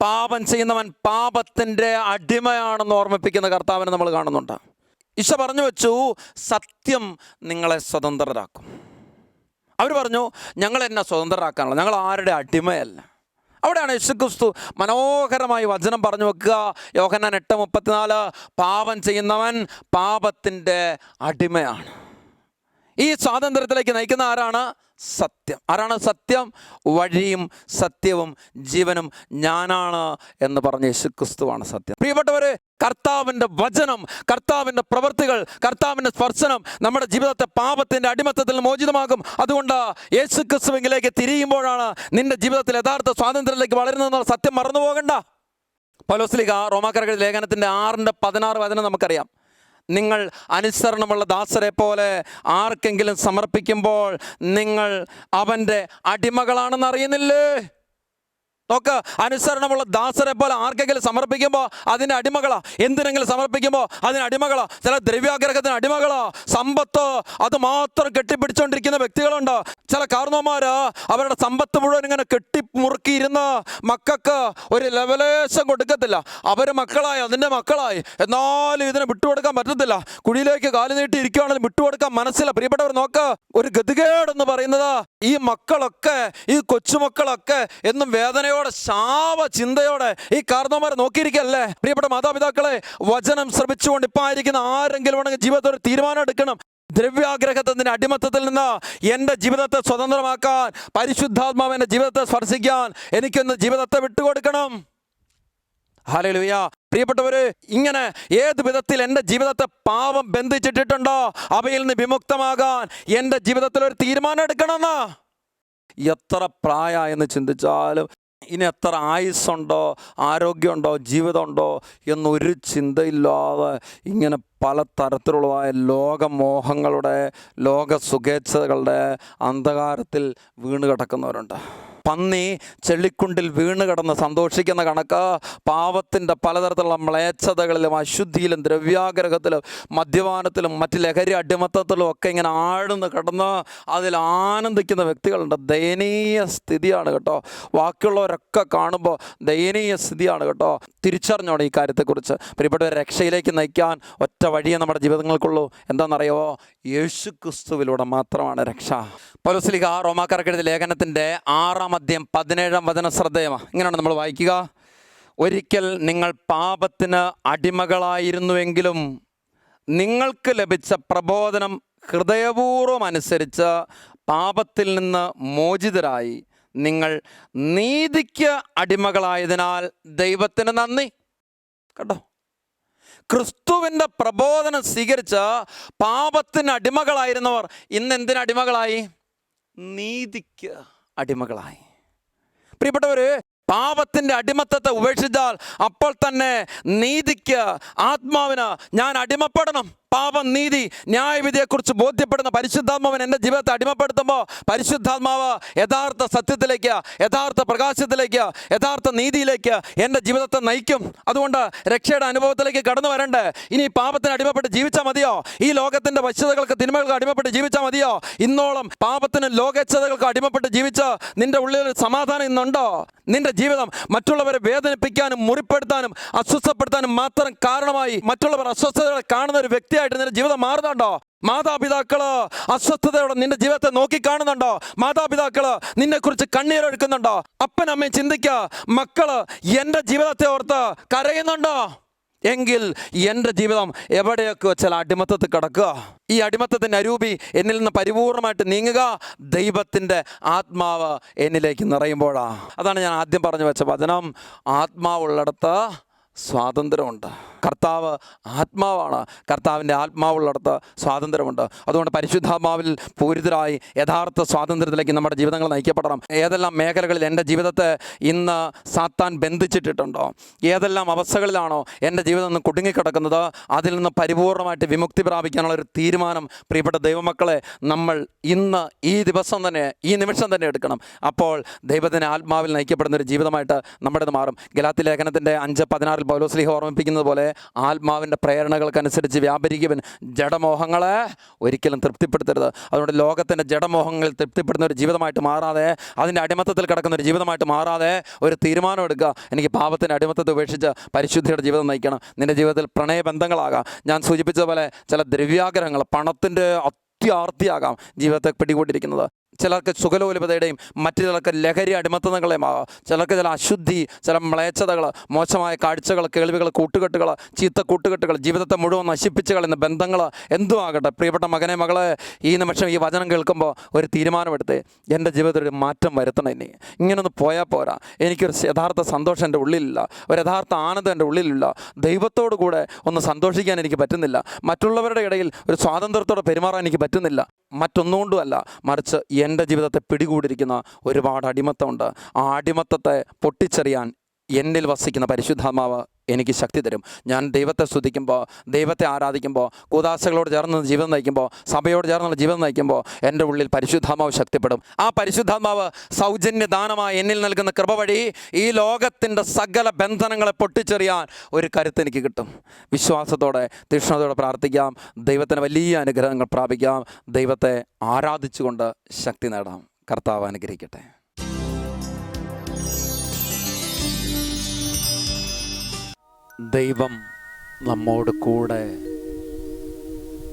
പാപം ചെയ്യുന്നവൻ പാപത്തിന്റെ അടിമയാണെന്ന് ഓർമ്മിപ്പിക്കുന്ന കർത്താവിനെ നമ്മൾ കാണുന്നുണ്ട്. ഈശോ പറഞ്ഞു വെച്ചു സത്യം നിങ്ങളെ സ്വതന്ത്രരാക്കും. അവർ പറഞ്ഞു ഞങ്ങൾ എന്നെ സ്വതന്ത്രരാക്കാനുള്ള ഞങ്ങൾ ആരുടെ അടിമയല്ല. അവിടെയാണ് യേശുക്രിസ്തു മനോഹരമായി വചനം പറഞ്ഞു വെക്കുക. യോഹന്നാൻ എട്ട് മുപ്പത്തിനാല് പാപം ചെയ്യുന്നവൻ പാപത്തിന്റെ അടിമയാണ്. ഈ സ്വാതന്ത്ര്യത്തിലേക്ക് നയിക്കുന്ന ആരാണ്? സത്യം. ആരാണ് സത്യം? വഴിയും സത്യവും ജീവനും ഞാനാണ് എന്ന് പറഞ്ഞ യേശുക്രിസ്തുവാണ് സത്യം. പ്രിയപ്പെട്ടവരെ കർത്താവിന്റെ വചനം കർത്താവിന്റെ പ്രവൃത്തികൾ കർത്താവിന്റെ സ്പർശനം നമ്മുടെ ജീവിതത്തെ പാപത്തിന്റെ അടിമത്തത്തിൽ മോചിതമാകും അതുകൊണ്ട് യേശുക്രിസ്തുവിലേക്ക് തിരിയുമ്പോഴാണ് നിന്റെ ജീവിതത്തിൽ യഥാർത്ഥ സ്വാതന്ത്ര്യത്തിലേക്ക് വളരുന്നതെന്നുള്ള സത്യം മറന്നു പോകണ്ട പലോസ്ലിക റോമാക്കരകളുടെ ലേഖനത്തിന്റെ ആറിന്റെ പതിനാറ് വചനം നമുക്കറിയാം. നിങ്ങൾ അനുസരണമുള്ള ദാസരെ പോലെ ആർക്കെങ്കിലും സമർപ്പിക്കുമ്പോൾ നിങ്ങൾ അവന്റെ അടിമകളാണെന്ന് അറിയുന്നില്ലേ നോക്ക് അനുസരണമുള്ള ദാസരെ പോലെ ആർക്കെങ്കിലും സമർപ്പിക്കുമ്പോൾ അതിന്റെ അടിമകളാ. എന്തിനെങ്കിലും സമർപ്പിക്കുമ്പോൾ അതിന് അടിമകളാ. ചില ദ്രവ്യാഗ്രഹത്തിന് അടിമകളാ. സമ്പത്ത് അത് മാത്രം കെട്ടിപ്പിടിച്ചുകൊണ്ടിരിക്കുന്ന വ്യക്തികളുണ്ടോ. ചില കാർന്നോമാർ അവരുടെ സമ്പത്ത് മുഴുവൻ ഇങ്ങനെ കെട്ടി മുറുക്കിയിരുന്ന് മക്കൾക്ക് ഒരു ലെവലേശം കൊടുക്കത്തില്ല. അവർ മക്കളായി അതിന്റെ മക്കളായി. എന്നാലും ഇതിനെ വിട്ടുകൊടുക്കാൻ പറ്റത്തില്ല. കുഴിയിലേക്ക് കാലു നീട്ടി ഇരിക്കുകയാണെങ്കിലും വിട്ടുകൊടുക്കാൻ മനസ്സില്ല. പ്രിയപ്പെട്ടവർ നോക്ക് ഒരു ഗതികേടെന്ന് പറയുന്നത് ഈ മക്കളൊക്കെ ഈ കൊച്ചുമക്കളൊക്കെ എന്നും വേദനയോടെ ശാപ ചിന്തയോടെ ഈ കാർന്നോമാരെ നോക്കിയിരിക്കല്ലേ? പ്രിയപ്പെട്ട മാതാപിതാക്കളെ വചനം ശ്രമിച്ചുകൊണ്ട് ഇപ്പം ആയിരിക്കുന്ന ആരെങ്കിലും ഉണ്ടെങ്കിൽ ജീവിതത്തിൽ ഒരു തീരുമാനം എടുക്കണം. ദ്രവ്യാഗ്രഹത്തിന്റെ അടിമത്തത്തിൽ നിന്ന് എന്റെ ജീവിതത്തെ സ്വതന്ത്രമാക്കാൻ പരിശുദ്ധാത്മാവ് എന്റെ ജീവിതത്തെ സ്പർശിക്കാൻ എനിക്കൊന്ന് ജീവിതത്തെ വിട്ടുകൊടുക്കണം. ഹാലലുയ പ്രിയപ്പെട്ടവര് ഇങ്ങനെ ഏത് വിധത്തിൽ എന്റെ ജീവിതത്തെ പാവം ബന്ധിച്ചിട്ടിട്ടുണ്ടോ അവയിൽ നിന്ന് വിമുക്തമാകാൻ എന്റെ ജീവിതത്തിൽ ഒരു തീരുമാനം എടുക്കണമെന്ന്? എത്ര പ്രായ എന്ന് ചിന്തിച്ചാലും ഇനി എത്ര ആയുസ്സുണ്ടോ ആരോഗ്യമുണ്ടോ ജീവിതമുണ്ടോ എന്നൊരു ചിന്തയില്ലാതെ ഇങ്ങനെ പല തരത്തിലുള്ളതായ ലോകമോഹങ്ങളുടെ ലോക സുഖേച്ഛതകളുടെ അന്ധകാരത്തിൽ വീണ് കിടക്കുന്നവരുണ്ട്. പന്നി ചെള്ളിക്കുണ്ടിൽ വീണ് കിടന്ന് സന്തോഷിക്കുന്ന കണക്ക് പാവത്തിന്റെ പലതരത്തിലുള്ള മ്ലേച്ഛതകളിലും അശുദ്ധിയിലും ദ്രവ്യാഗ്രഹത്തിലും മദ്യപാനത്തിലും മറ്റ് ലഹരി അടിമത്തത്തിലും ഒക്കെ ഇങ്ങനെ ആഴ്ന്ന് കിടന്ന് അതിൽ ആനന്ദിക്കുന്ന വ്യക്തികളുണ്ട്. ദയനീയ സ്ഥിതിയാണ് കേട്ടോ. ബാക്കിയുള്ളവരൊക്കെ കാണുമ്പോൾ ദയനീയ സ്ഥിതിയാണ് കേട്ടോ. തിരിച്ചറിഞ്ഞോണം ഈ കാര്യത്തെക്കുറിച്ച്. പ്രിയപ്പെട്ട രക്ഷയിലേക്ക് നയിക്കാൻ ഒറ്റ വഴിയേ നമ്മുടെ ജീവിതങ്ങൾക്കുള്ളൂ. എന്താണെന്നറിയോ? യേശു ക്രിസ്തുവിലൂടെ മാത്രമാണ് രക്ഷ. പൗലോസ്ലിക റോമാക്കാർക്കെഴുതിയ ലേഖനത്തിന്റെ ആറാം അധ്യം പതിനേഴാം വചന ശ്രദ്ധേയമാണ് ഇങ്ങനെയാണ് നമ്മൾ വായിക്കുക. ഒരിക്കൽ നിങ്ങൾ പാപത്തിന് അടിമകളായിരുന്നുവെങ്കിലും നിങ്ങൾക്ക് ലഭിച്ച പ്രബോധനം ഹൃദയപൂർവം അനുസരിച്ച് പാപത്തിൽ നിന്ന് മോചിതരായി. നിങ്ങൾ നീതിക്ക് അടിമകളായതിനാൽ ദൈവത്തിന് നന്ദി. കേട്ടോ ക്രിസ്തുവിന്റെ പ്രബോധനം സ്വീകരിച്ച് പാപത്തിന് അടിമകളായിരുന്നവർ ഇന്ന് എന്തിനടിമകളായി നീതിക്ക്. അടിമകളായി. പ്രിയപ്പെട്ടവർ പാപത്തിന്റെ അടിമത്തത്തെ ഉപേക്ഷിച്ചാൽ അപ്പോൾ തന്നെ നീതിക്ക് ആത്മാവിന് ഞാൻ അടിമപ്പെടണം. പാപം നീതി ന്യായവിധിയെക്കുറിച്ച് ബോധ്യപ്പെടുന്ന പരിശുദ്ധാത്മാവൻ എന്റെ ജീവിതത്തെ അടിമപ്പെടുത്തുമ്പോൾ പരിശുദ്ധാത്മാവ് യഥാർത്ഥ സത്യത്തിലേക്ക് യഥാർത്ഥ പ്രകാശത്തിലേക്ക് യഥാർത്ഥ നീതിയിലേക്ക് എന്റെ ജീവിതത്തെ നയിക്കും. അതുകൊണ്ട് രക്ഷയുടെ അനുഭവത്തിലേക്ക് കടന്നു വരണ്ടേ. ഇനി പാപത്തിന് അടിമപ്പെട്ട് ജീവിച്ചാൽ മതിയോ? ഈ ലോകത്തിന്റെ വശ്യതകൾക്ക് തിന്മകൾക്ക് അടിമപ്പെട്ട് ജീവിച്ചാൽ മതിയോ? ഇന്നോളം പാപത്തിന് ലോകച്ഛതകൾക്ക് അടിമപ്പെട്ട് ജീവിച്ച് നിന്റെ ഉള്ളിൽ ഒരു സമാധാനം ഇന്നുണ്ടോ? നിന്റെ ജീവിതം മറ്റുള്ളവരെ വേദനിപ്പിക്കാനും മുറിപ്പെടുത്താനും അസ്വസ്ഥപ്പെടുത്താനും മാത്രം കാരണമായി മറ്റുള്ളവർ അസ്വസ്ഥതകളെ കാണുന്ന ഒരു വ്യക്തിയായിട്ട് നിന്റെ ജീവിതം മാറുന്നുണ്ടോ? മാതാപിതാക്കൾ അസ്വസ്ഥതയോടെ നിന്റെ ജീവിതത്തെ നോക്കി കാണുന്നുണ്ടോ മാതാപിതാക്കൾ നിന്നെക്കുറിച്ച് കണ്ണീരൊഴുക്കുന്നുണ്ടോ അപ്പനമ്മയും ചിന്തിക്കുക മക്കൾ എന്റെ ജീവിതത്തെ ഓർത്ത് കരയുന്നുണ്ടോ? എങ്കിൽ എന്റെ ജീവിതം എവിടെയൊക്കെ വെച്ചാൽ അടിമത്തത്തിൽ കിടക്കുക. ഈ അടിമത്തത്തിന്റെ അരൂപി എന്നിൽ നിന്ന് പരിപൂർണമായിട്ട് നീങ്ങുക. ദൈവത്തിന്റെ ആത്മാവ് എന്നിലേക്ക് നിറയുമ്പോഴാ. അതാണ് ഞാൻ ആദ്യം പറഞ്ഞു വെച്ച വചനം. ആത്മാവുള്ളിടത്ത് സ്വാതന്ത്ര്യമുണ്ട്. കർത്താവ് ആത്മാവാണ്. കർത്താവിന്റെ ആത്മാവുള്ളിടത്ത് സ്വാതന്ത്ര്യമുണ്ട്. അതുകൊണ്ട് പരിശുദ്ധാത്മാവിൽ പൂരിതരായി യഥാർത്ഥ സ്വാതന്ത്ര്യത്തിലേക്ക് നമ്മുടെ ജീവിതങ്ങൾ നയിക്കപ്പെടണം. ഏതെല്ലാം മേഖലകളിൽ എന്റെ ജീവിതത്തെ ഇന്ന് സാത്താൻ ബന്ധിച്ചിട്ടിട്ടുണ്ടോ? ഏതെല്ലാം അവസ്ഥകളിലാണോ എന്റെ ജീവിതം നിന്ന് കുടുങ്ങിക്കിടക്കുന്നത്? അതിൽ നിന്ന് പരിപൂർണമായിട്ട് വിമുക്തി പ്രാപിക്കാനുള്ള ഒരു തീരുമാനം പ്രിയപ്പെട്ട ദൈവമക്കളെ നമ്മൾ ഇന്ന് ഈ ദിവസം തന്നെ ഈ നിമിഷം തന്നെ എടുക്കണം. അപ്പോൾ ദൈവത്തിന്റെ ആത്മാവിൽ നയിക്കപ്പെടുന്ന ഒരു ജീവിതമായിട്ട് നമ്മുടേത് മാറും. ഗലാത്തി ലേഖനത്തിന്റെ അഞ്ച് പതിനാറിൽ പൗലോസ്ലിഹ ഓർമ്മിപ്പിക്കുന്നത് പോലെ ആത്മാവിന്റെ പ്രേരണകൾക്കനുസരിച്ച് വ്യാപരിക്കുവൻ ജഡമോഹങ്ങളെ ഒരിക്കലും തൃപ്തിപ്പെടുത്തരുത്. അതുകൊണ്ട് ലോകത്തിന്റെ ജഡമോഹങ്ങളിൽ തൃപ്തിപ്പെടുന്ന ഒരു ജീവിതമായിട്ട് മാറാതെ അതിന്റെ അടിമത്തത്തിൽ കിടക്കുന്ന ഒരു ജീവിതമായിട്ട് മാറാതെ ഒരു തീരുമാനം എടുക്കുക. എനിക്ക് പാപത്തിന്റെ അടിമത്തത്തെ ഉപേക്ഷിച്ച് പരിശുദ്ധിയുടെ ജീവിതം നയിക്കണം. നിന്റെ ജീവിതത്തിൽ പ്രണയബന്ധങ്ങളാകാം. ഞാൻ സൂചിപ്പിച്ചതുപോലെ ചില ദ്രവ്യാഗ്രഹങ്ങൾ പണത്തിന്റെ അത്യാർത്തിയാകാം ജീവിതത്തെ പിടികൂടിയിരിക്കുന്നത്. ചിലർക്ക് സുഖലോലുപതയുടെയും മറ്റു ചിലർക്ക് ലഹരി അടിമത്തങ്ങളെയും ചിലർക്ക് ചില അശുദ്ധി ചില മ്ലേച്ഛതകൾ മോശമായ കാഴ്ചകൾ കേൾവികൾ കൂട്ടുകെട്ടുകൾ ചീത്ത കൂട്ടുകെട്ടുകൾ ജീവിതത്തെ മുഴുവൻ നശിപ്പിച്ച് കളയുന്ന ബന്ധങ്ങൾ എന്തും ആകട്ടെ. പ്രിയപ്പെട്ട മകനെ മകളെ ഈ നിമിഷം ഈ വചനം കേൾക്കുമ്പോൾ ഒരു തീരുമാനമെടുത്ത്. എന്റെ ജീവിതത്തിൽ ഒരു മാറ്റം വരുത്തണം ഇനി. ഇങ്ങനൊന്ന് പോയാൽ പോരാ. എനിക്കൊരു യഥാർത്ഥ സന്തോഷം എന്റെ ഉള്ളിലില്ല. ഒരു യഥാർത്ഥ ആനന്ദം എന്റെ ഉള്ളിലില്ല. ദൈവത്തോടു കൂടെ ഒന്ന് സന്തോഷിക്കാൻ എനിക്ക് പറ്റുന്നില്ല. മറ്റുള്ളവരുടെ ഇടയിൽ ഒരു സ്വാതന്ത്ര്യത്തോടെ പെരുമാറാൻ എനിക്ക് പറ്റുന്നില്ല. മറ്റൊന്നുകൊണ്ടുമല്ല മറിച്ച് എന്റെ ജീവിതത്തെ പിടികൂടിയിരിക്കുന്ന ഒരുപാട് അടിമത്തമുണ്ട്. ആ അടിമത്തത്തെ പൊട്ടിച്ചെറിയാൻ എന്നിൽ വസിക്കുന്ന പരിശുദ്ധാത്മാവ് എനിക്ക് ശക്തി തരും. ഞാൻ ദൈവത്തെ സ്തുതിക്കുമ്പോൾ ദൈവത്തെ ആരാധിക്കുമ്പോൾ കൂതാശകളോട് ചേർന്ന് ജീവിതം നയിക്കുമ്പോൾ സഭയോട് ചേർന്നുള്ള ജീവിതം നയിക്കുമ്പോൾ എന്റെ ഉള്ളിൽ പരിശുദ്ധാത്മാവ് ശക്തിപ്പെടും. ആ പരിശുദ്ധാത്മാവ് സൗജന്യ ദാനമായി എന്നിൽ നൽകുന്ന കൃപ വഴി ഈ ലോകത്തിന്റെ സകല ബന്ധനങ്ങളെ പൊട്ടിച്ചെറിയാൻ ഒരു കരുത്ത് എനിക്ക് കിട്ടും. വിശ്വാസത്തോടെ തീക്ഷ്ണതയോടെ പ്രാർത്ഥിക്കാം. ദൈവത്തിന് വലിയ അനുഗ്രഹങ്ങൾ പ്രാപിക്കാം. ദൈവത്തെ ആരാധിച്ചുകൊണ്ട് ശക്തി നേടാം. കർത്താവ് അനുഗ്രഹിക്കട്ടെ. ദൈവം നമ്മോട് കൂടെ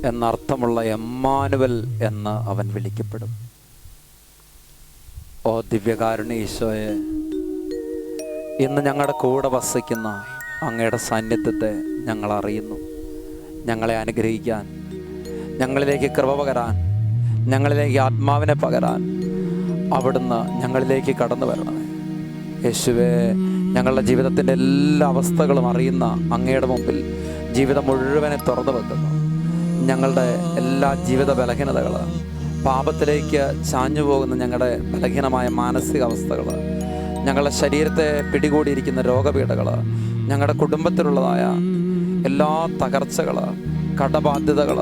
എന്നർത്ഥമുള്ള എമ്മാനുവൽ എന്ന് അവൻ വിളിക്കപ്പെടും. ഓ ദിവ്യകാരുണ ഈശോയെ ഇന്ന് ഞങ്ങളുടെ കൂടെ വസിക്കുന്ന അങ്ങയുടെ സാന്നിധ്യത്തെ ഞങ്ങൾ അറിയുന്നു. ഞങ്ങളെ അനുഗ്രഹിക്കാൻ ഞങ്ങളിലേക്ക് കൃപ പകരാൻ ഞങ്ങളിലേക്ക് ആത്മാവിനെ പകരാൻ അവിടുന്ന് ഞങ്ങളിലേക്ക് കടന്നു വരണമേ. യേശുവേ ഞങ്ങളുടെ ജീവിതത്തിന്റെ എല്ലാ അവസ്ഥകളും അറിയുന്ന അങ്ങയുടെ മുമ്പിൽ ജീവിതം മുഴുവനെ തുറന്നു വെക്കുന്നു. ഞങ്ങളുടെ എല്ലാ ജീവിത ബലഹീനതകൾ പാപത്തിലേക്ക് ചാഞ്ഞു പോകുന്ന ഞങ്ങളുടെ ബലഹീനമായ മാനസികാവസ്ഥകൾ ഞങ്ങളുടെ ശരീരത്തെ പിടികൂടിയിരിക്കുന്ന രോഗപീഠകൾ ഞങ്ങളുടെ കുടുംബത്തിലുള്ളതായ എല്ലാ തകർച്ചകൾ കടബാധ്യതകൾ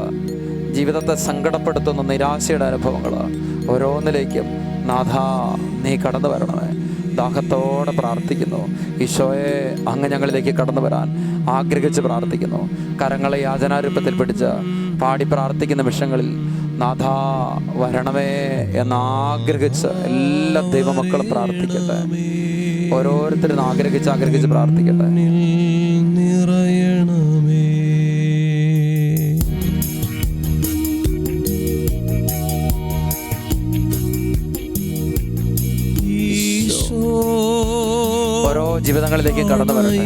ജീവിതത്തെ സങ്കടപ്പെടുത്തുന്ന നിരാശയുടെ അനുഭവങ്ങൾ ഓരോന്നിലേക്കും നാഥ നീ കടന്നു വരണമേ. ദാഹത്തോടെ പ്രാർത്ഥിക്കുന്നു. ഈശോയെ അങ്ങ് ഞങ്ങളിലേക്ക് കടന്നു വരാൻ ആഗ്രഹിച്ച് പ്രാർത്ഥിക്കുന്നു. കരങ്ങളെ യാചനാരൂപത്തിൽ പിടിച്ച് പാടി പ്രാർത്ഥിക്കുന്ന വിഷയങ്ങളിൽ നാഥ വരണമേ എന്നാഗ്രഹിച്ച് എല്ലാ ദൈവമക്കളും പ്രാർത്ഥിക്കട്ടെ. ഓരോരുത്തരും ആഗ്രഹിച്ച് ആഗ്രഹിച്ച് പ്രാർത്ഥിക്കട്ടെ.
എന്നിൽ
ജീവിതങ്ങളിലേക്കും കടന്നു വരട്ടെ.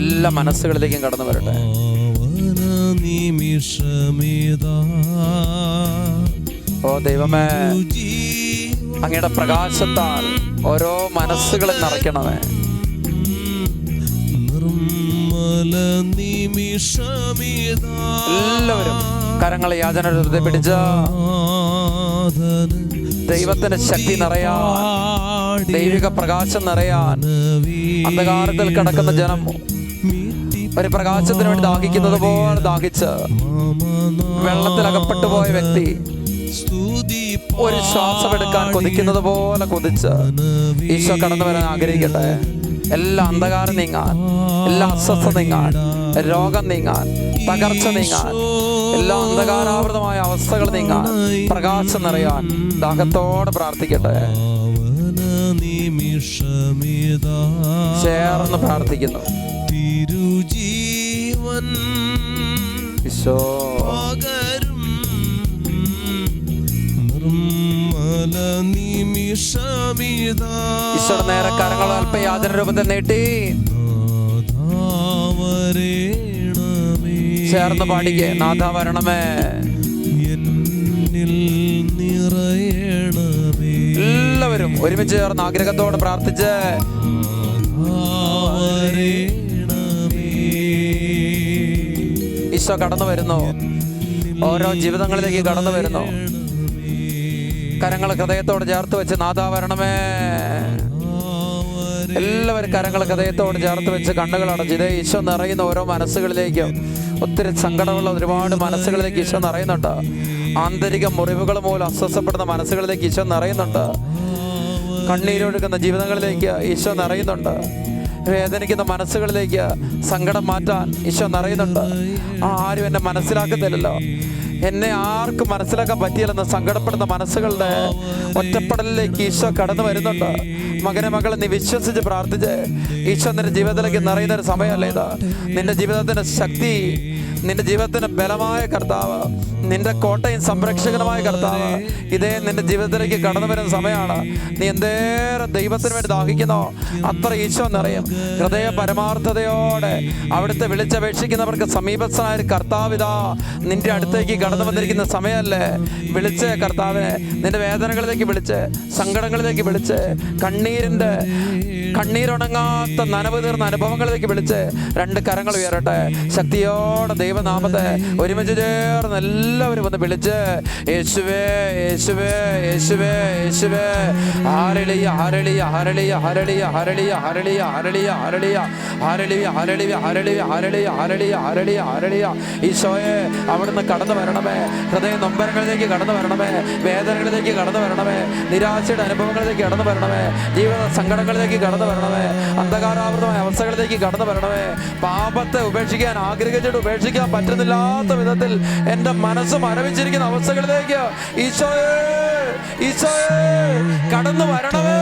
എല്ലാ മനസ്സുകളിലേക്കും കടന്നു വരട്ടെ. ഓ ദൈവമേ അങ്ങയുടെ പ്രകാശത്താൽ ഓരോ മനസ്സുകളും നിറയ്ക്കണമേ. എല്ലാവരും കരങ്ങളെ യാചന പിടിച്ച ദൈവത്തിന്റെ ശക്തി നിറയാൻ. ദൈവിക പ്രകാശം നിറയാൻ അന്ധകാരത്തിൽ കിടക്കുന്ന ജനം ഒരു പ്രകാശത്തിന് വേണ്ടി ദാഹിക്കുന്നത് പോലെ ദാഹിച്ച് വെള്ളത്തിൽ അകപ്പെട്ടു പോയ വ്യക്തി ഒരു ശ്വാസം എടുക്കാൻ കൊതിക്കുന്നത് പോലെ കൊതിച്ച് ഈശോ കടന്നു വരാൻ ആഗ്രഹിക്കട്ടെ. എല്ലാ അന്ധകാരം നീങ്ങാൻ എല്ലാ അസ്വസ്ഥ നീങ്ങാൻ രോഗം നീങ്ങാൻ തകർച്ച നീങ്ങാൻ എല്ലാ അന്ധകാരാവൃതമായ അവസ്ഥകൾ നീങ്ങാൻ പ്രകാശം നിറയാൻ ദാഹത്തോടെ പ്രാർത്ഥിക്കട്ടെ.
നിമിഷമിതാ
ചേർന്ന് പ്രാർത്ഥിക്കുന്നു.
തിരുജീവൻ
ഈശോ.
പകരും നിർമ്മല നിമിഷമിതാ.
നേരെ കരങ്ങൾ അല്പയാചന രൂപത്തിൽ നീട്ടി. ചേർന്ന് പാടിക്കേ നാഥ വരണമേ.
എന്നിൽ
ഒരുമിച്ച് ചേർന്ന് ആഗ്രഹത്തോടെ പ്രാർത്ഥിച്ച്. ഈശോ കടന്നു വരുന്നു. ഓരോ ജീവിതങ്ങളിലേക്ക് കടന്നു വരുന്നു. കരങ്ങൾ ഹൃദയത്തോട് ചേർത്ത് വെച്ച് നാഥ വരണമേ. എല്ലാവരും കരങ്ങൾ ഹൃദയത്തോട് ചേർത്ത് വെച്ച് കണ്ണുകൾ അടച്ച് ഇതേ ഈശോ നിറയുന്ന ഓരോ മനസ്സുകളിലേക്കും. ഒത്തിരി സങ്കടമുള്ള ഒരുപാട് മനസ്സുകളിലേക്ക് ഈശോ നിറയുന്നുണ്ട്. ആന്തരിക മുറിവുകൾ മൂലം അസ്വസ്ഥപ്പെടുന്ന മനസ്സുകളിലേക്ക് ഈശോ നിറയുന്നുണ്ട്. കണ്ണീരൊഴുകുന്ന ജീവിതങ്ങളിലേക്ക് ഈശോ നിറയുന്നുണ്ട്. വേദനിക്കുന്ന മനസ്സുകളിലേക്ക് സങ്കടം മാറ്റാൻ ഈശോ നിറയുന്നുണ്ട്. ആരും എന്നെ മനസ്സിലാക്കത്തില്ലല്ലോ. എന്നെ ആർക്കും മനസ്സിലാക്കാൻ പറ്റിയില്ലെന്ന് സങ്കടപ്പെടുന്ന മനസ്സുകളുടെ ഒറ്റപ്പെടലിലേക്ക് ഈശോ കടന്നു വരുന്നുണ്ട്. മകനെ മകളെ നീ വിശ്വസിച്ച് പ്രാർത്ഥിച്ച് ഈശോ നിന്റെ ജീവിതത്തിലേക്ക് നിറയുന്ന ഒരു സമയമല്ല ഇത്? നിന്റെ ജീവിതത്തിന്റെ ശക്തി നിന്റെ ജീവിതത്തിന് ബലമായ കർത്താവ് നിന്റെ കോട്ടയും സംരക്ഷകനുമായ കർത്താവ് ഇതേ നിന്റെ ജീവിതത്തിലേക്ക് കടന്നു വരുന്ന സമയമാണ്. നീ എന്തേറെ ദൈവത്തിന് വേണ്ടി ദാഹിക്കുന്നോ അത്ര ഈശോ നിറയും. ഹൃദയ പരമാർത്ഥതയോടെ അവിടുത്തെ വിളിച്ചപേക്ഷിക്കുന്നവർക്ക് സമീപസ്ഥനായ ഒരു കർത്താവിതാ നിന്റെ അടുത്തേക്ക് കടന്നു വന്നിരിക്കുന്ന സമയമല്ലേ? വിളിച്ച് കർത്താവിനെ നിന്റെ വേദനകളിലേക്ക് വിളിച്ച് സങ്കടങ്ങളിലേക്ക് വിളിച്ച് இருந்த കണ്ണീരുണങ്ങാത്ത നനവ് തീർന്ന അനുഭവങ്ങളിലേക്ക് വിളിച്ച് രണ്ട് കരങ്ങൾ ഉയരട്ടെ ശക്തിയോടെ ദൈവനാമത്തെ ഒരുമിച്ച് ചേർന്ന് എല്ലാവരും ഒന്ന് വിളിച്ച് യേശുവേ യേശുവേ യേശുവേ യേശുവേ ഹരളിയ ഹരളിയ ഹരളിയ ഹരളിയ ഹരളിയ ഹരളിയ ഹരളിയ ഹരളിയ ഹരളിയ ഹരളിയ ഹരളിയ ഹരളിയ ഹരളിയ ഹരളിയ ഹരളിയ ഈശോയെ അവിടുന്ന് കടന്നു വരണമേ ഹൃദയ നൊമ്പരങ്ങളിലേക്ക് കടന്നു വരണമേ വേദനകളിലേക്ക് കടന്നു വരണമേ നിരാശയുടെ അനുഭവങ്ങളിലേക്ക് കടന്നു വരണമേ ജീവിത സങ്കടങ്ങളിലേക്ക് കടന്നു വരണമേ അന്ധകാരാവൃതമായ അവസ്ഥകളിലേക്ക് കടന്നു വരണമേ പാപത്തെ ഉപേക്ഷിക്കാൻ ആഗ്രഹിച്ചിട്ട് ഉപേക്ഷിക്കാൻ പറ്റുന്നില്ലാത്ത വിധത്തിൽ എന്റെ മനസ്സ് മരവിച്ചിരിക്കുന്ന അവസ്ഥകളിലേക്ക് ഈശോയെ ഈശോയെ കടന്നു വരണമേ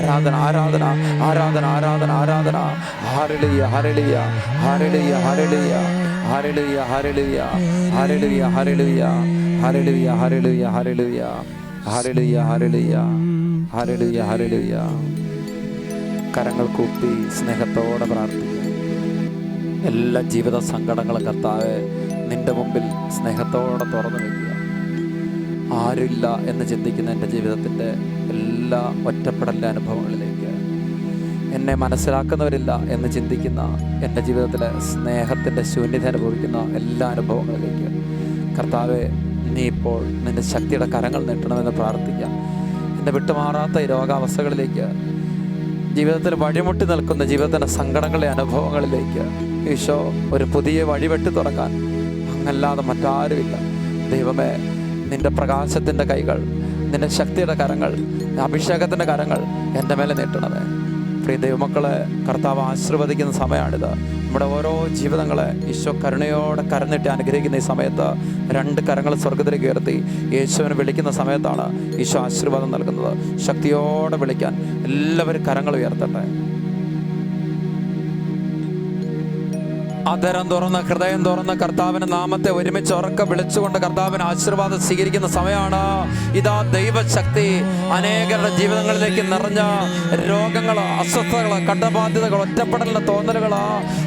ആരാധന ആരാധന ആരാധന ആരാധന ആരാധന ഹരളിയ ഹരളിയ ഹരളിയ ഹരളിയ ഹരളിയ ഹരളിയ ഹരളിയ ഹരളിയ ഹരളിയ ഹരളിയ ഹരളിയ ഹരളിയ ഹരളിയ ഹരളിയ ഹരളിയ കരങ്ങൾ കൂപ്പി സ്നേഹത്തോടെ പ്രാർത്ഥിക്കുക എല്ലാ ജീവിത സങ്കടങ്ങളും കർത്താവെ നിന്റെ മുമ്പിൽ സ്നേഹത്തോടെ തുറന്നു വയ്ക്കുക. ആരുമില്ല എന്ന് ചിന്തിക്കുന്ന എന്റെ ജീവിതത്തിന്റെ എല്ലാ ഒറ്റപ്പെടലിന്റെ അനുഭവങ്ങളിലേക്ക്. എന്നെ മനസ്സിലാക്കുന്നവരില്ല എന്ന് ചിന്തിക്കുന്ന എന്റെ ജീവിതത്തിലെ സ്നേഹത്തിന്റെ ശൂന്യത അനുഭവിക്കുന്ന എല്ലാ അനുഭവങ്ങളിലേക്ക്. കർത്താവെ നീ ഇപ്പോൾ നിന്റെ ശക്തിയുടെ കരങ്ങൾ നീട്ടണമെന്ന് പ്രാർത്ഥിക്കാം. എന്റെ വിട്ടുമാറാത്ത രോഗാവസ്ഥകളിലേക്ക് ജീവിതത്തിൽ വഴിമുട്ടി നിൽക്കുന്ന ജീവിതത്തിന്റെ സങ്കടങ്ങളെ അനുഭവങ്ങളിലേക്ക് ഈശോ ഒരു പുതിയ വഴിവെട്ടി തുറക്കാൻ അങ്ങല്ലാതെ മറ്റാരുമില്ല. ദൈവമേ നിന്റെ പ്രകാശത്തിന്റെ കൈകൾ നിന്റെ ശക്തിയുടെ കരങ്ങൾ അഭിഷേകത്തിന്റെ കരങ്ങൾ എന്റെ മേലെ നീട്ടണമേ. പ്രിയ ദൈവമക്കളെ കർത്താവ് ആശീർവദിക്കുന്ന സമയമാണിത്. നമ്മുടെ ഓരോ ജീവിതങ്ങളെ ഈശോ കരുണയോടെ കരന്നിട്ട് അനുഗ്രഹിക്കുന്ന ഈ സമയത്ത് രണ്ട് കരങ്ങൾ സ്വർഗത്തിലേക്ക് ഉയർത്തി യേശുവിനെ വിളിക്കുന്ന സമയത്താണ് ഈശോ ആശീർവാദം നൽകുന്നത്. ശക്തിയോടെ വിളിക്കാൻ എല്ലാവരും കരങ്ങൾ ഉയർത്തട്ടെ. അതരം തുറന്ന് ഹൃദയം തുറന്ന് കർത്താവിന് നാമത്തെ ഒരുമിച്ച് ഉറക്കെ വിളിച്ചുകൊണ്ട് കർത്താവിന് ആശീർവാദം സ്വീകരിക്കുന്ന സമയമാണ്. ഇതാ ദൈവശക്തി. അനേകരുടെ ജീവിതങ്ങളിലേക്ക് നിറഞ്ഞ രോഗങ്ങൾ അസ്വസ്ഥതകൾ കണ്ടബാധ്യതകൾ ഒറ്റപ്പെടലിന്റെ തോന്നലുകൾ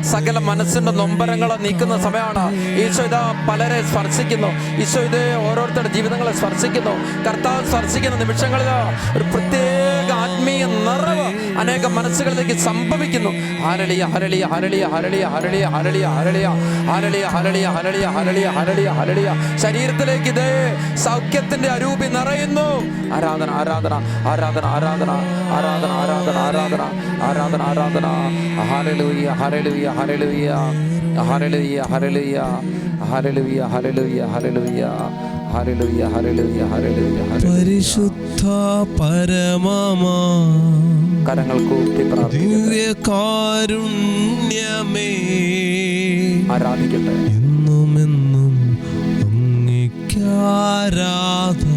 സകല മനസ്സിന്റെ നൊമ്പരങ്ങൾ നീക്കുന്ന സമയമാണ്. ഈശോ ഇതാ പലരെ സ്പർശിക്കുന്നു. ഈശോ ഇത് ഓരോരുത്തരുടെ ജീവിതങ്ങളെ സ്പർശിക്കുന്നു. കർത്താവ് സ്പർശിക്കുന്ന നിമിഷങ്ങളിൽ ഒരു പ്രത്യേക ആത്മീയ നിറവ് അനേക മനസ്സുകളിലേക്ക് സംഭവിക്കുന്നു. ഹരളിയ ഹരളിയ ഹരളിയ ഹരളിയ ഹരളിയ. ഹരളിയ ഹരളിയ ഹരളിയ ഹരളിയ ഹരളിയ ഹരളിയ ഹരളിയ ഹരളിയ ശരീരത്തിലേക്ക് ഇതേ സൗഖ്യത്തിന്റെ അരൂപി നിറയുന്നു ആരാധന ആരാധന ആരാധന ആരാധന ആരാധന ആരാധന ആരാധന ആരാധന ആരാധന ഹരളുയ ഹരളുയ ഹരളുയ ഹരളുയ ഹരളുയ ഹരളുയ ഹരളുയ ഹരളുയ ഹരളുയ ഹരളുയ ഹരളുയ
പരിശുദ്ധ പരമമാ
കരങ്ങൾ കൂപ്പി ദിവ്യ
ദിവ്യകാരുണ്യമേ
ആരാധിക്കട്ടെ? എന്നും എന്നും ആരാധന